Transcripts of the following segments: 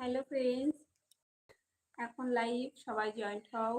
Hello friends এখন live সবাই joint হও।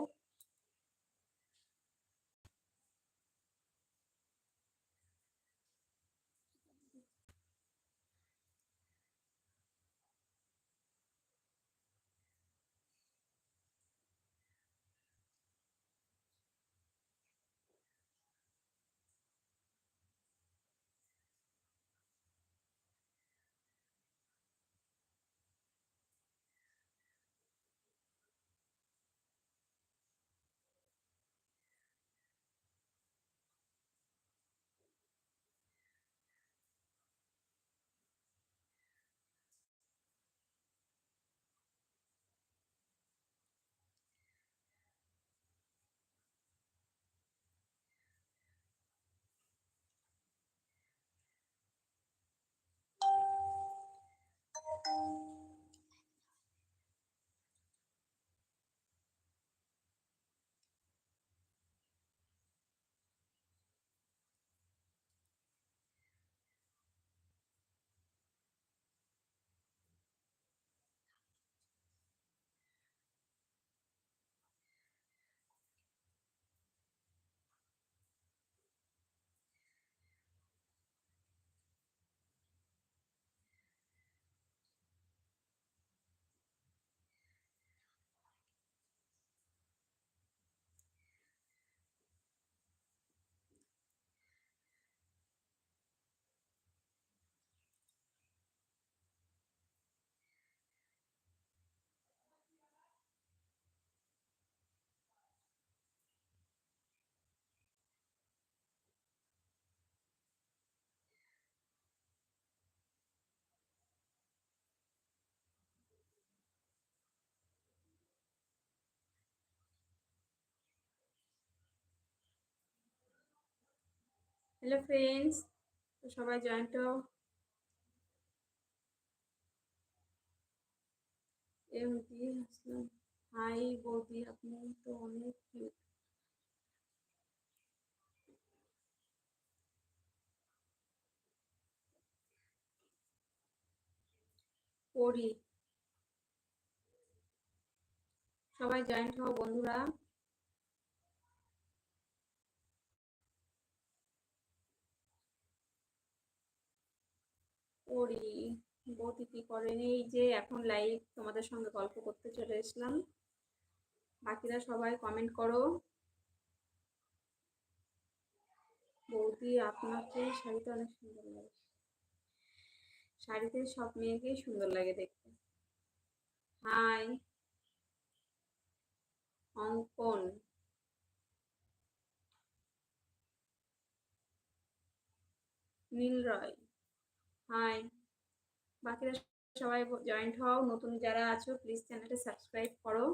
হ্যালো ফ্রেন্ডস সবাই জয়েন্ট হও এমডি আসলাম হাই বৌদি, আপনি তো অনেক কিউট পড়ি। সবাই জয়েন্ট হও বন্ধুরা। পড়ি বৌদি কি করেন। এই যে এখন লাইভ তোমাদের সঙ্গে গল্প করতে চলে এসলাম। বাকিরা সবাই কমেন্ট করো। বৌদি আপনাকে শাড়িতে অনেক সুন্দর লাগে। শাড়িতে সব মেয়েকেই সুন্দর লাগে দেখতে। হাই অঙ্কন। নীল রয় হাই বাকিরা সবাই জয়েন্ট হও। নতুন যারা আছো প্লিজ চ্যানেলটা সাবস্ক্রাইব করো।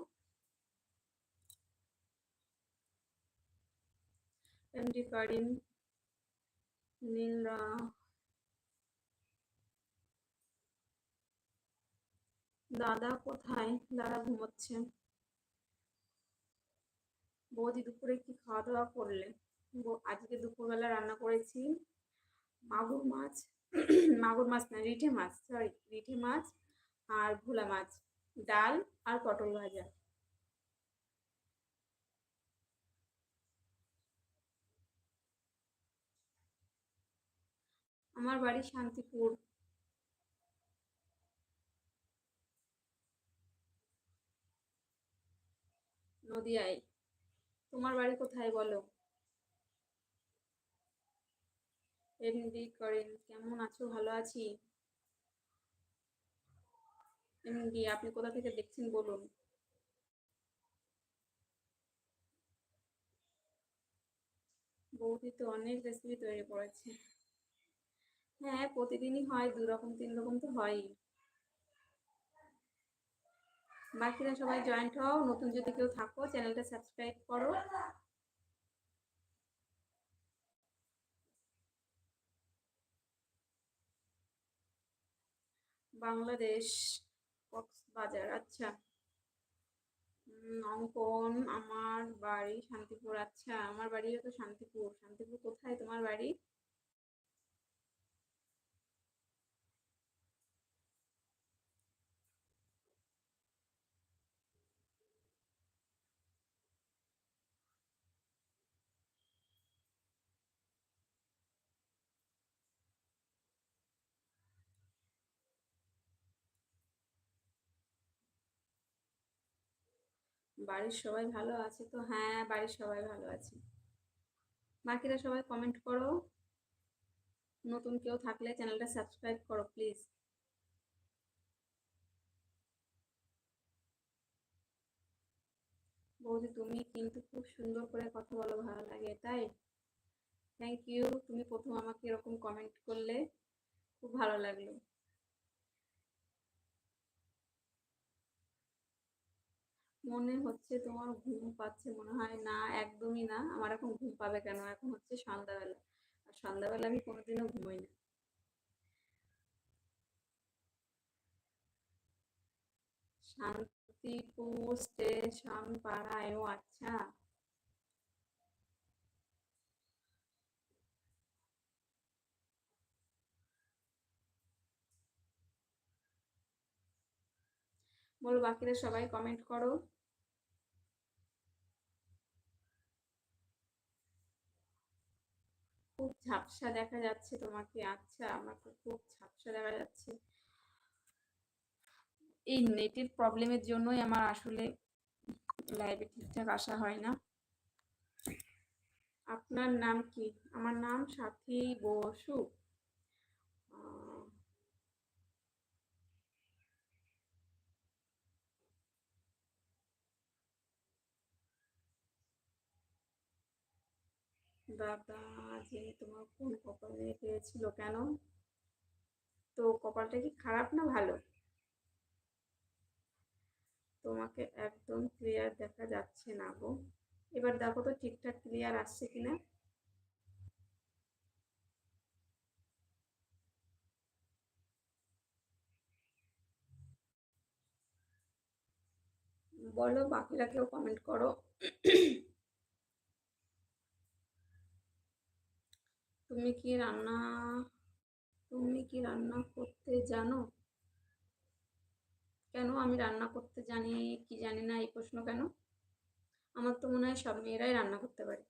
এমডি কারিম নীল দাদা কোথায়? দাদা ঘুমোচ্ছে। বৌদি দুপুরে কি খাওয়া দাওয়া করলে আজকে দুপুরবেলা রান্না করেছি মাগুর মাছ। মাগুর মাছ না, রিঠে মাছ সরি রিঠে মাছ আর ভোলা মাছ, ডাল আর পটল ভাজা। আমার বাড়ি শান্তিপুর। নদিয়ায়। তোমার বাড়ি কোথায় বলো? এমনি করেন, কেমন আছো? ভালো আছি? এমনি আপনি কোথা থেকে দেখছেন? বলুন। বৌদি তো অনেক রেসিপি তৈরি করেছে। হ্যাঁ প্রতিদিনই হয়, দু রকম, তিন রকম তো হয়ই। বাকিরা সবাই জয়েন্ট হও, নতুন যদি কেউ থাকো চ্যানেলটা সাবস্ক্রাইব করো। বাংলাদেশ কক্সবাজার। আচ্ছা। অঙ্কন, আমার বাড়ি শান্তিপুর। আচ্ছা আমার বাড়িও তো শান্তিপুর। শান্তিপুর কোথায় তোমার বাড়ি? বাড়ির সবাই ভালো আছে তো? হ্যাঁ বাড়ির সবাই ভালো আছে। বাকিরা সবাই কমেন্ট করো। নতুন কেউ থাকলে চ্যানেলটা সাবস্ক্রাইব করো প্লিজ বৌদি, তুমি কিন্তু খুব সুন্দর করে কথা বলো, ভালো লাগে, তাই? থ্যাংক ইউ তুমি প্রথম আমাকে এরকম কমেন্ট করলে খুব ভালো লাগল। মনে হচ্ছে তোমার ঘুম পাচ্ছে মনে হয়। না, একদমই না। আমার এখন ঘুম পাবে কেন? এখন হচ্ছে সন্ধ্যাবেলা। আর সন্ধ্যাবেলা আমি কোনোদিনও ঘুমোই না। শান্তিপুর স্টেশন পাড়ায় ও আচ্ছা। বলো বাকিরা সবাই কমেন্ট করো। খুব ঝাপসা দেখা যাচ্ছে তোমাকে। আচ্ছা আমাকে খুব ঝাপসা দেখা যাচ্ছে। এই নেটের প্রবলেমের জন্যই আমার আসলে লাইভে ঠিকঠাক আসা হয় না। আপনার নাম কি? আমার নাম সাথী বসু। দাদা, যে তোমার কোন কপালে পেয়েছিল কেন? তো কপালটা কি খারাপ না ভালো? তোমাকে একদম ক্লিয়ার দেখা যাচ্ছে না গো। এবার দেখো তো ঠিকঠাক ক্লিয়ার আসছে কিনা। বলো, বাকিরা কেউ কমেন্ট করো। তুমি কি রান্না, তুমি কি রান্না করতে জানো? কেন আমি রান্না করতে জানি কি জানি না, এই প্রশ্ন কেন? আমার তো মনে হয় সব মেয়েরাই রান্না করতে পারে।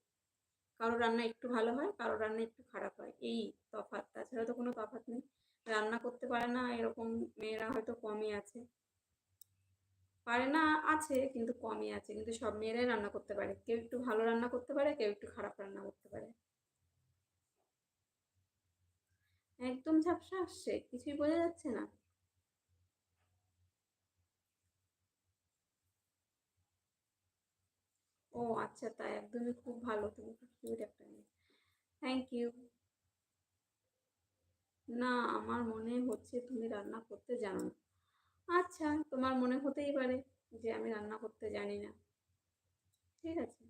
কারও রান্না একটু ভালো হয় কারও রান্না একটু খারাপ হয়। এই তফাৎ, তাছাড়া তো কোনো তফাৎ নেই। রান্না করতে পারে না, এরকম মেয়েরা হয়তো কমই আছে। পারে না, আছে, কিন্তু কমই আছে। কিন্তু সব মেয়েরাই রান্না করতে পারে। কেউ একটু ভালো রান্না করতে পারে, কেউ একটু খারাপ রান্না করতে পারে। একদম ঝাপসা আসছে, কিছুই বোঝা যাচ্ছে না। ও আচ্ছা তাই একদমই খুব ভালো, তুমি খুব কিউট একটা মেয়ে। থ্যাংক ইউ না, আমার মনে হচ্ছে তুমি রান্না করতে জানো না। আচ্ছা তোমার মনে হতেই পারে যে আমি রান্না করতে জানি না। ঠিক আছে।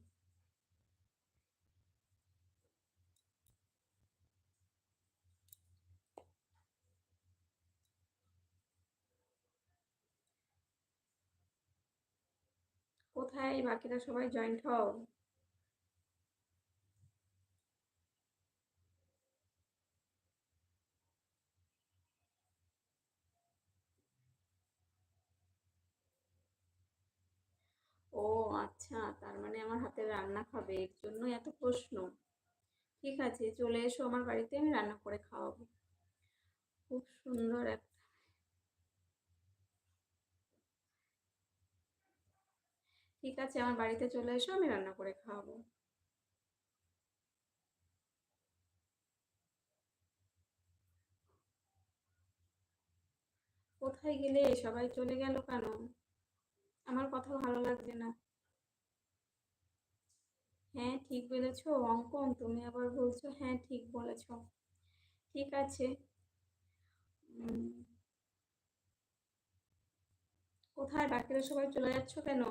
কোথায়? বাকিরা সবাই জয়েন্ট হও। ও আচ্ছা তার মানে আমার হাতে রান্না খাবে, এর জন্যই এত প্রশ্ন। ঠিক আছে, চলে এসো আমার বাড়িতে, আমি রান্না করে খাওয়াবো। খুব সুন্দর একটা ঠিক আছে, আমার বাড়িতে চলে এসো, আমি রান্না করে খাওয়াবো। কোথায় গেলে সবাই চলে গেল কেন? আমার কথা ভালো লাগছে না। হ্যাঁ ঠিক বলেছ, অঙ্কন, তুমি আবার বলছো হ্যাঁ ঠিক বলেছ। ঠিক আছে। কোথায়, বাকিরা সবাই চলে যাচ্ছ কেন?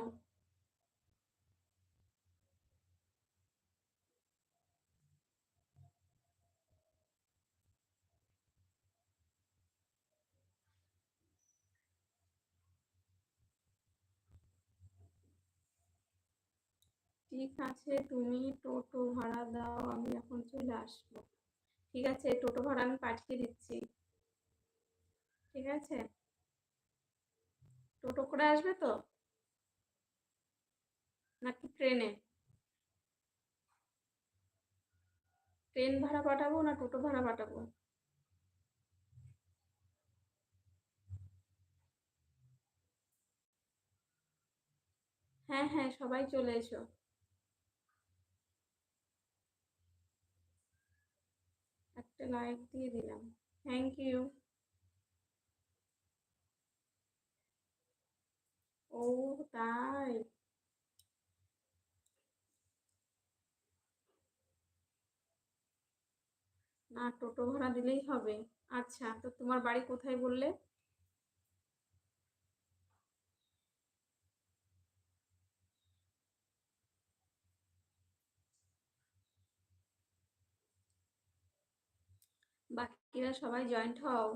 ঠিক আছে, তুমি টোটো ভাড়া দাও, আমি এখন চলে আসব। ঠিক আছে, টোটো ভাড়া আমি পাঠিয়ে দিচ্ছি। ঠিক আছে? টোটো করে আসবে তো? নাকি ট্রেনে? ট্রেন ভাড়া পাঠাবো না টোটো ভাড়া পাঠাবো? হ্যাঁ হ্যাঁ সবাই চলে এসো। একটা লাইক দিয়ে দিলাম। থ্যাংক ইউ ও, তাই। না, টোটো ভাড়া দিলেই হবে। আচ্ছা তো তোমার বাড়ি কোথায় বললে? বাকিরা সবাই জয়েন্ট হও।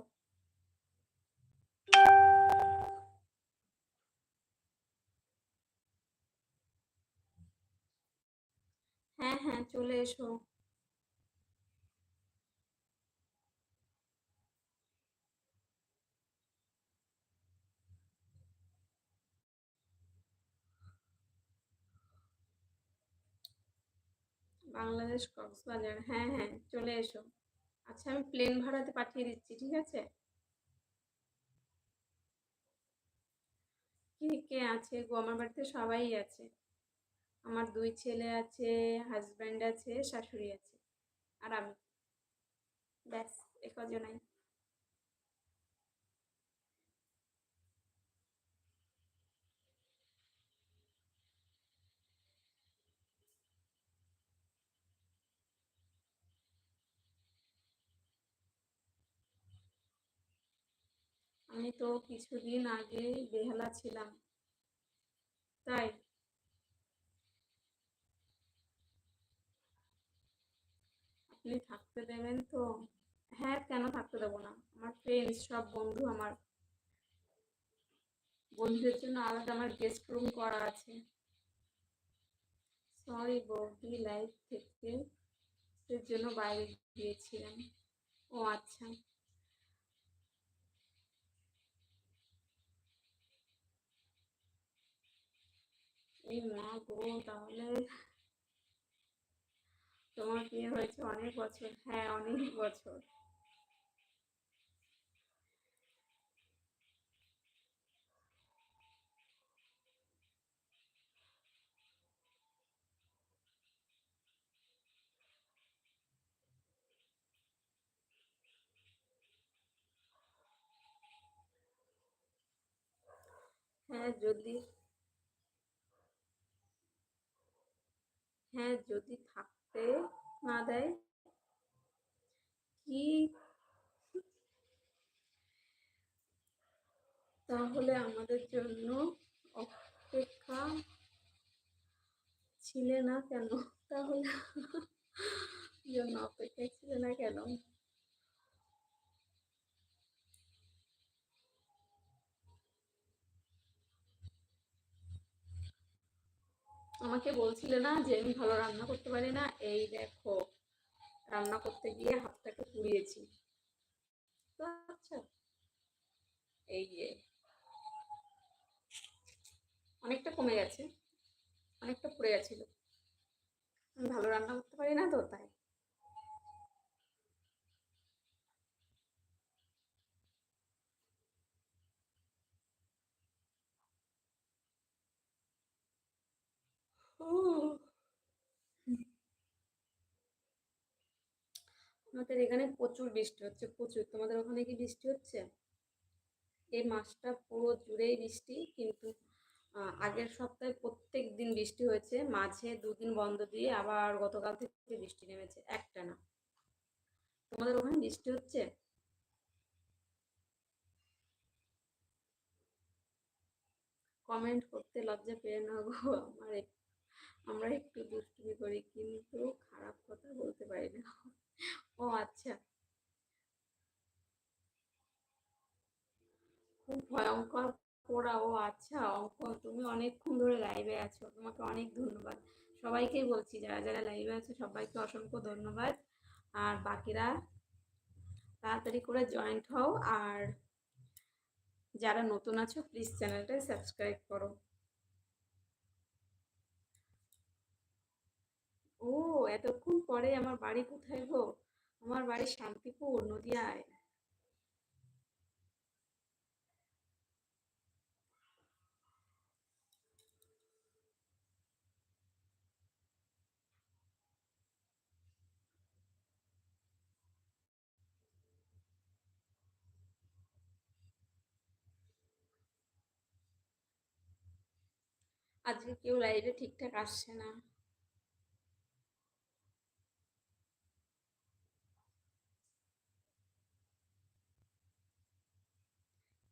হ্যাঁ হ্যাঁ চলে এসো। বাংলাদেশ কক্সবাজার। হ্যাঁ হ্যাঁ চলে এসো। আচ্ছা আমি প্লেন ভাড়াতে পাঠিয়ে দিচ্ছি, ঠিক আছে? কে কে আছে গো? আমার বাড়িতে সবাই আছে। আমার দুই ছেলে আছে হাজব্যান্ড আছে, শাশুড়ি আছে, আর আমি। ব্যাস, এ কজনাই। আমি তো কিছুদিন আগে বেহালা ছিলাম, তাই। আপনি থাকতে দেবেন তো? হ্যাঁ কেন থাকতে দেবো না? আমার ফ্রেন্ডস সব বন্ধু আমার। বন্ধুদের জন্য আলাদা আমার গেস্ট রুম করা আছে। সরি বৌদি লাইফ থেকে জন্য বাইরে গিয়েছিলাম। ও আচ্ছা। এই মা গো তাহলে তোমার বিয়ে হয়েছে অনেক বছর হ্যাঁ অনেক বছর হ্যাঁ যদি হ্যাঁ যদি থাকতে না দেয়? কি? তাহলে আমাদের জন্য অপেক্ষা ছিলে না কেন? তাহলে জন্য অপেক্ষা ছিলে না কেন? আমাকে বলছিলে না যে আমি ভালো রান্না করতে পারি না? এই দেখো, রান্না করতে গিয়ে হাতটাকে পুড়িয়েছি। আচ্ছা এই যে, অনেকটা কমে গেছে, অনেকটা পুড়ে গেছিল। আমি ভালো রান্না করতে পারি না তো, তাই। আমাদের এখানে প্রচুর বৃষ্টি হচ্ছে, প্রচুর। তোমাদের ওখানে কি বৃষ্টি হচ্ছে? এই মাসটা পুরো জুড়েই বৃষ্টি, কিন্তু আগের সপ্তাহে প্রত্যেক দিন বৃষ্টি হয়েছে। মাঝে দুদিন বন্ধ দিয়ে আবার গতকাল থেকে বৃষ্টি নেমেছে, একটা না। তোমাদের ওখানে বৃষ্টি হচ্ছে? কমেন্ট করতে লজ্জা পেয়ে না গো আমার আমরা একটু দুষ্টুমি করি, কিন্তু খারাপ কথা বলতে পারি না। ও আচ্ছা। খুব ভয়ঙ্কর পড়া, ও আচ্ছা অঙ্ক, তুমি অনেকক্ষণ ধরে লাইভে আছো, তোমাকে অনেক ধন্যবাদ। সবাইকেই বলছি, যারা যারা লাইভে আছে, সবাইকে অসংখ্য ধন্যবাদ। আর বাকিরা, তাড়াতাড়ি করে জয়েন্ট হও। আর যারা নতুন আছো প্লিজ চ্যানেলটা সাবস্ক্রাইব করো। এতক্ষণ পরে আমার বাড়ি কোথায় গো? আমার বাড়ি শান্তিপুর, নদিয়ায়। আজকে কেউ লাইভে ঠিকঠাক আসছে না।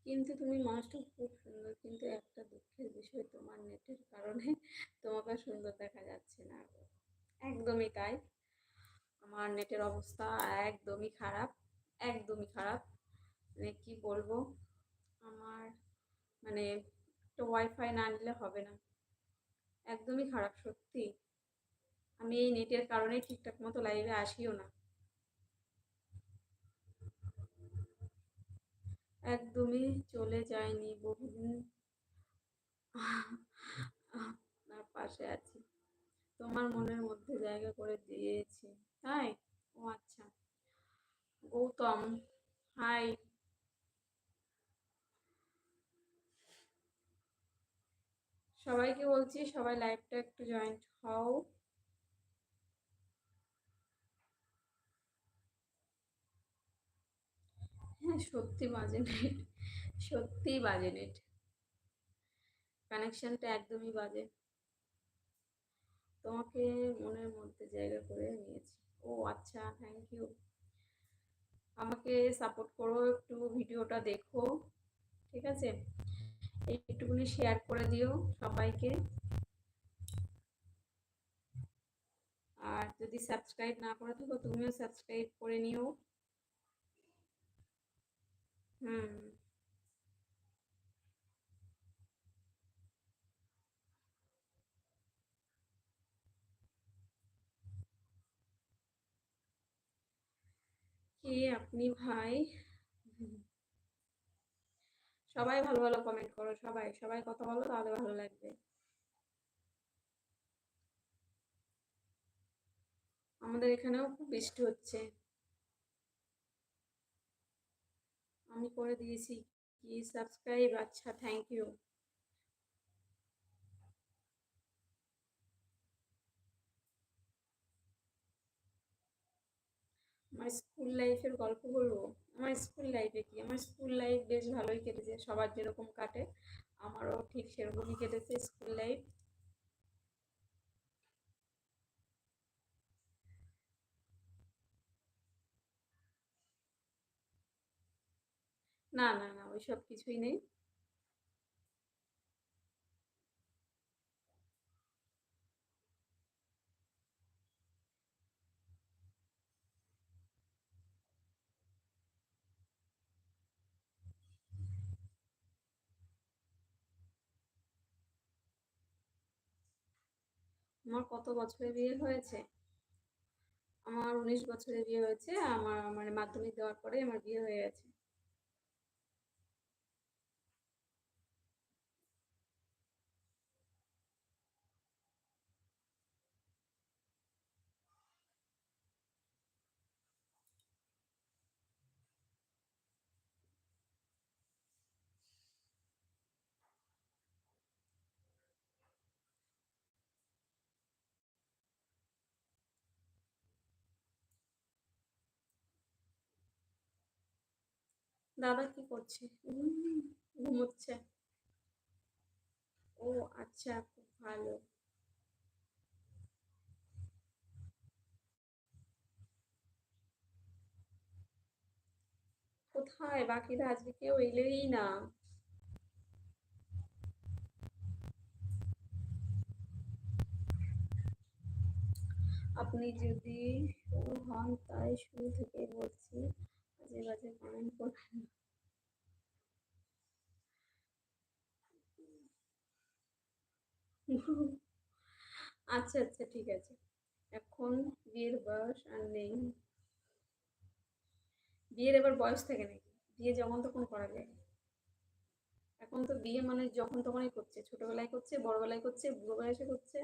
কিন্তু তুমি মানুষটা খুব সুন্দর, কিন্তু একটা দুঃখের বিষয় তোমার নেটের কারণে তোমাকে সুন্দর দেখা যাচ্ছে না একদমই তাই। আমার নেটের অবস্থা একদমই খারাপ একদমই খারাপ। মানে কি বলব? আমার মানে একটা ওয়াইফাই না নিলে হবে না। একদমই খারাপ, সত্যি। আমি এই নেটের কারণেই ঠিকঠাক মতো লাইভে আসিও না। একদমই চলে যায়নি বহুদিন। আপনার পাশে আছি। তোমার মনের মধ্যে জায়গা করে দিয়েছি। তাই? ও আচ্ছা। গৌতম, হাই। সবাইকে বলছি সবাই লাইভটা একটু জয়েন্ট হও। হ্যাঁ সত্যি বাজে নেট। সত্যি বাজে নেট। কানেকশনটা একদমই বাজে। তোমাকে মনের মধ্যে জায়গা করে নিয়েছি। ও আচ্ছা থ্যাংক ইউ আমাকে সাপোর্ট করো, একটু ভিডিওটা দেখো, ঠিক আছে? একটুকুনি শেয়ার করে দিও সবাইকে। আর যদি সাবস্ক্রাইব না করে থাকো, তুমিও সাবস্ক্রাইব করে নিও। হুম কে আপনি ভাই? সবাই ভালো ভালো কমেন্ট করো, সবাই সবাই কথা বলো তাহলে ভালো লাগবে। আমাদের এখানেও খুব বৃষ্টি হচ্ছে। আমি করে দিয়েছি। কি সাবস্ক্রাইব আচ্ছা থ্যাংক ইউ আমার স্কুল লাইফের গল্প বলব? আমার স্কুল লাইফে কি? আমার স্কুল লাইফ বেশ ভালোই কেটেছে। সবার যেরকম কাটে, আমারও ঠিক সেরকমই কেটেছে স্কুল লাইফ না না না ওইসব কিছুই নেই। আমার কত বছরে বিয়ে হয়েছে? আমার উনিশ বছরে বিয়ে হয়েছে, আমার মানে মাধ্যমিক দেওয়ার পরে আমার বিয়ে হয়ে গেছে। দাদা কি করছে? ঘুমোচ্ছে। ও আচ্ছা খুব ভালো। কোথায়? বাকিরা আজকে কেউ এলেই না। আপনি যদি হন, তাই শুরু থেকে বলছি। কমেন্ট করবেন আচ্ছা আচ্ছা ঠিক আছে। এখন বিয়ের বয়স আর নেই। বিয়ের এবার বয়স থাকে নাকি? বিয়ে যখন তখন করা যায়। এখন তো বিয়ে মানে যখন তখনই করছে। ছোটবেলায় করছে, বড়বেলায় করছে, বুড়ো বয়সে করছে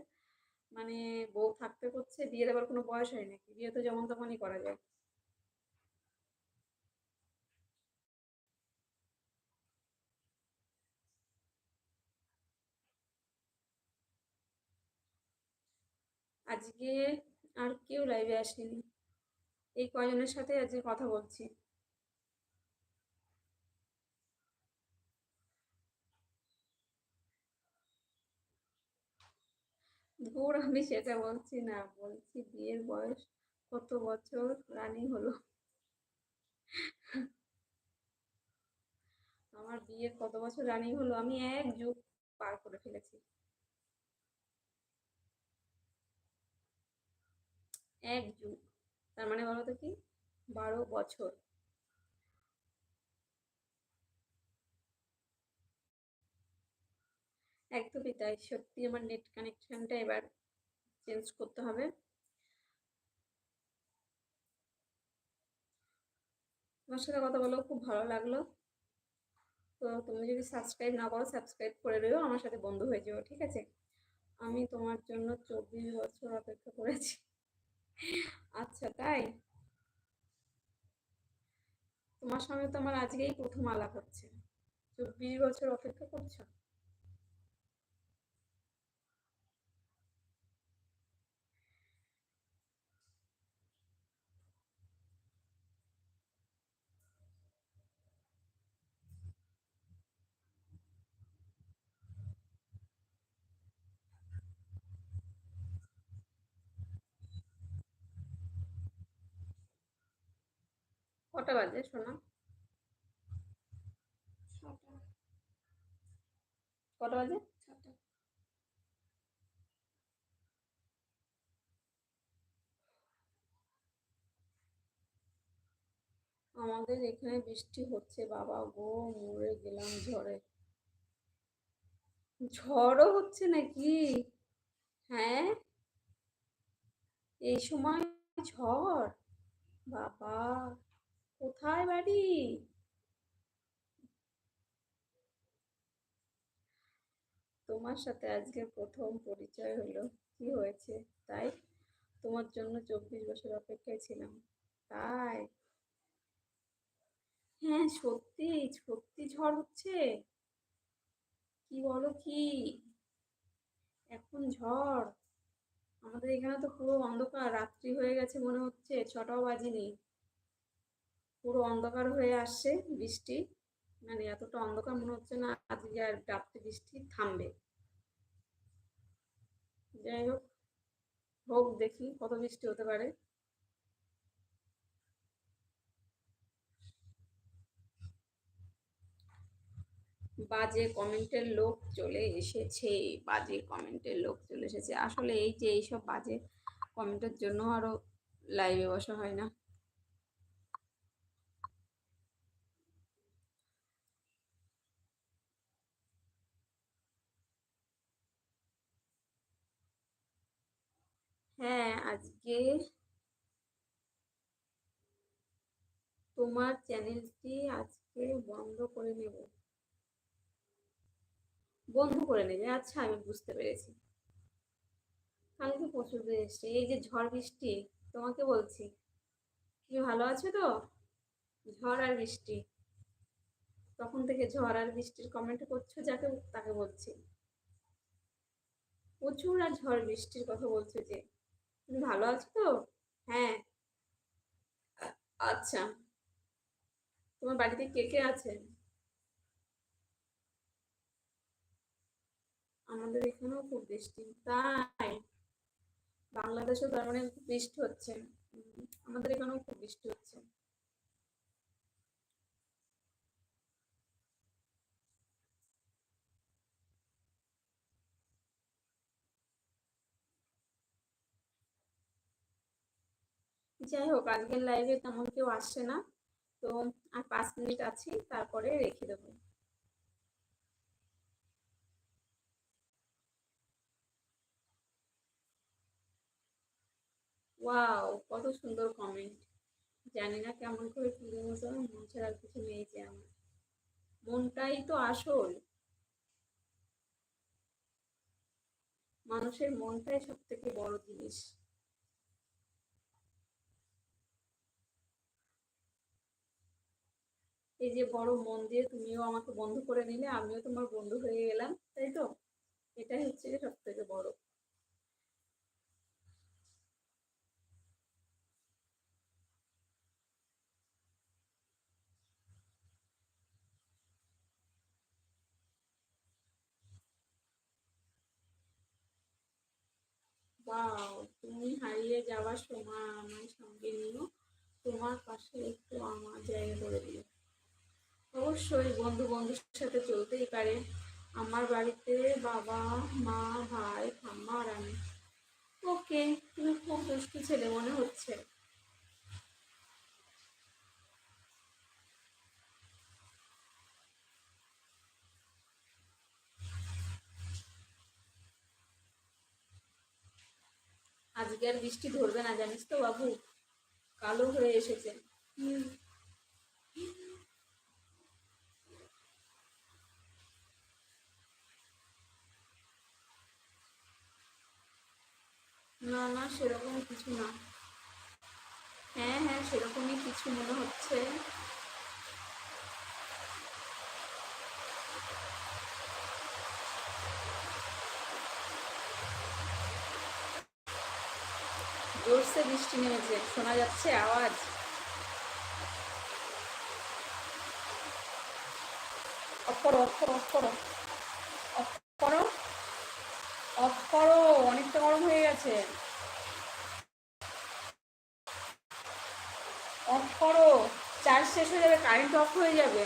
মানে বউ থাকতে করছে, বিয়ের আবার কোনো বয়স হয় নাকি? বিয়ে তো যেমন তখনই করা যায়। আজকে আর কেউ লাইভে আসেনি। এই কয়জনের সাথে আজকে কথা বলছি? দূর আমি সেটা বলছি না, বলছি বিয়ের বয়স কত বছর, রানিং হলো। আমার বিয়ের কত বছর রানিং হলো, আমি এক যুগ পার করে ফেলেছি। এক যুগ তার মানে বলো তো কি? বারো বছর। একদমই তাই। সত্যি আমার নেট কানেকশনটা এবার চেঞ্জ করতে হবে। তোমার সাথে কথা বলেও খুব ভালো লাগল। তো তুমি যদি সাবস্ক্রাইব না করো সাবস্ক্রাইব করে দিও, আমার সাথে বন্ধু হয়ে যাও, ঠিক আছে? আমি তোমার জন্য চব্বিশ বছর অপেক্ষা করেছি। আচ্ছা তাই? তোমার সঙ্গে তো আমার আজকেই প্রথম আলাপ হচ্ছে। চব্বিশ বছর অপেক্ষা করছ? বাজে শোনা। কটা বাজে? আমাদের এখানে বৃষ্টি হচ্ছে বাবা গো মরে গেলাম ঝড়ে। ঝড়ও হচ্ছে নাকি? হ্যাঁ? এই সময় ঝড়? বাবা। কোথায় বাড়ি? তোমার সাথে আজকে প্রথম পরিচয় হলো। কি হয়েছে? তাই তোমার জন্য চব্বিশ বছর অপেক্ষায় ছিলাম। তাই? হ্যাঁ সত্যি সত্যি ঝড় হচ্ছে। কি বলো কি? এখন ঝড়। আমাদের এখানে তো পুরো অন্ধকার, রাত্রি হয়ে গেছে মনে হচ্ছে। ছটাও বাজিনি। পুরো অন্ধকার হয়ে আসছে বৃষ্টি। মানে এতটা অন্ধকার মনে হচ্ছে না আজকে আর রাত্রি বৃষ্টি থামবে। যাই হোক হোক দেখি কত বৃষ্টি হতে পারে। বাজে কমেন্টের লোক চলে এসেছে, বাজে কমেন্টের লোক চলে এসেছে। আসলে এই যে এইসব বাজে কমেন্টের জন্য আরও লাইভে বসা হয় না হ্যাঁ আজকে তোমার চ্যানেলটি আজকে বন্ধ করে নেব। বন্ধ করে নেবে আচ্ছা আমি বুঝতে পেরেছি। কালকে প্রচুর এসছে, এই যে ঝড় বৃষ্টি, তোমাকে বলছি। তুমি ভালো আছো তো? ঝড় আর বৃষ্টি। তখন থেকে ঝড় আর বৃষ্টির কমেন্ট করছ যাকে, তাকে বলছি। প্রচুর আর ঝড় বৃষ্টির কথা বলছো যে। তুমি ভালো আছো তো? হ্যাঁ। আচ্ছা। তোমার বাড়িতে কে কে আছে? আমাদের এখানেও খুব বৃষ্টি, তাই। বাংলাদেশেও তার মানে বৃষ্টি হচ্ছে। আমাদের এখানেও খুব বৃষ্টি হচ্ছে। যাই হোক, আজকের লাইভে তেমন কেউ আসছে না। তো আর পাঁচ মিনিট আছি, তারপরে রেখে দেবো। ওয়াও কত সুন্দর কমেন্ট জানি না কেমন করে তুলে মতো মন ছাড়া কিছু নেই যে আমার। মনটাই তো আসল। মানুষের মনটাই সব থেকে বড় জিনিস। এই যে বড় মন দিয়ে তুমিও আমাকে বন্ধু করে নিলে, আমিও তোমার বন্ধু হয়ে গেলাম তাই তো? এটাই হচ্ছে সব থেকে বড়। তুমি হারিয়ে যাওয়ার সময় আমার সঙ্গে নিও। তোমার পাশে একটু আমার জায়গা করে দিও। অবশ্যই বন্ধু বন্ধুর সাথে চলতেই পারে। আমার বাড়িতে বাবা, মা, ভাই, ঠাম্মা আর আমি ওকে তুমি খুব দুষ্টু ছেলে মনে হচ্ছে। আজকে আর বৃষ্টি ধরবে না, জানিস তো বাবু? কালো হয়ে এসেছে। হুম। না না, সেরকম কিছু না। হ্যাঁ হ্যাঁ সেরকমই কিছু মনে হচ্ছে। জোরসে বৃষ্টি নেমেছে। শোনা যাচ্ছে আওয়াজ? অফ করো অফ করো অফ করো, অনেকটা গরম হয়ে গেছে। অফ করো চার্জ শেষ হয়ে যাবে কারেন্ট অফ হয়ে যাবে।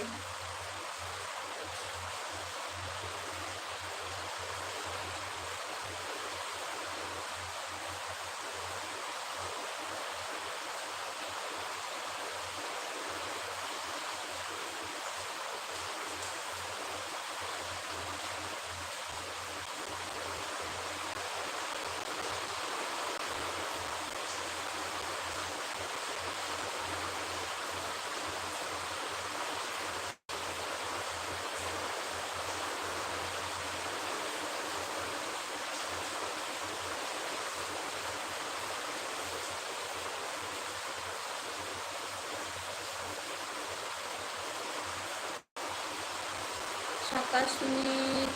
সাতাশ মিনিট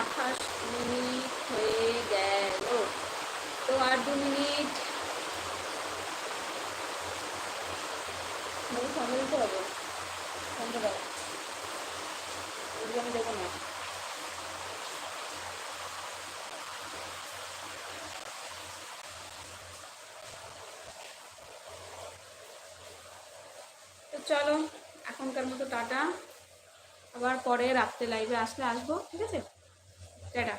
আঠাশ মিনিট হয়ে গেল। তো আর দু মিনিট। হবে সঙ্গে দাও ওগুলো আমি দেবো না তো চলো এখনকার মতো টাটা আবার পরে রাত্রে লাইভে আসলে আসব ঠিক আছে? টাটা।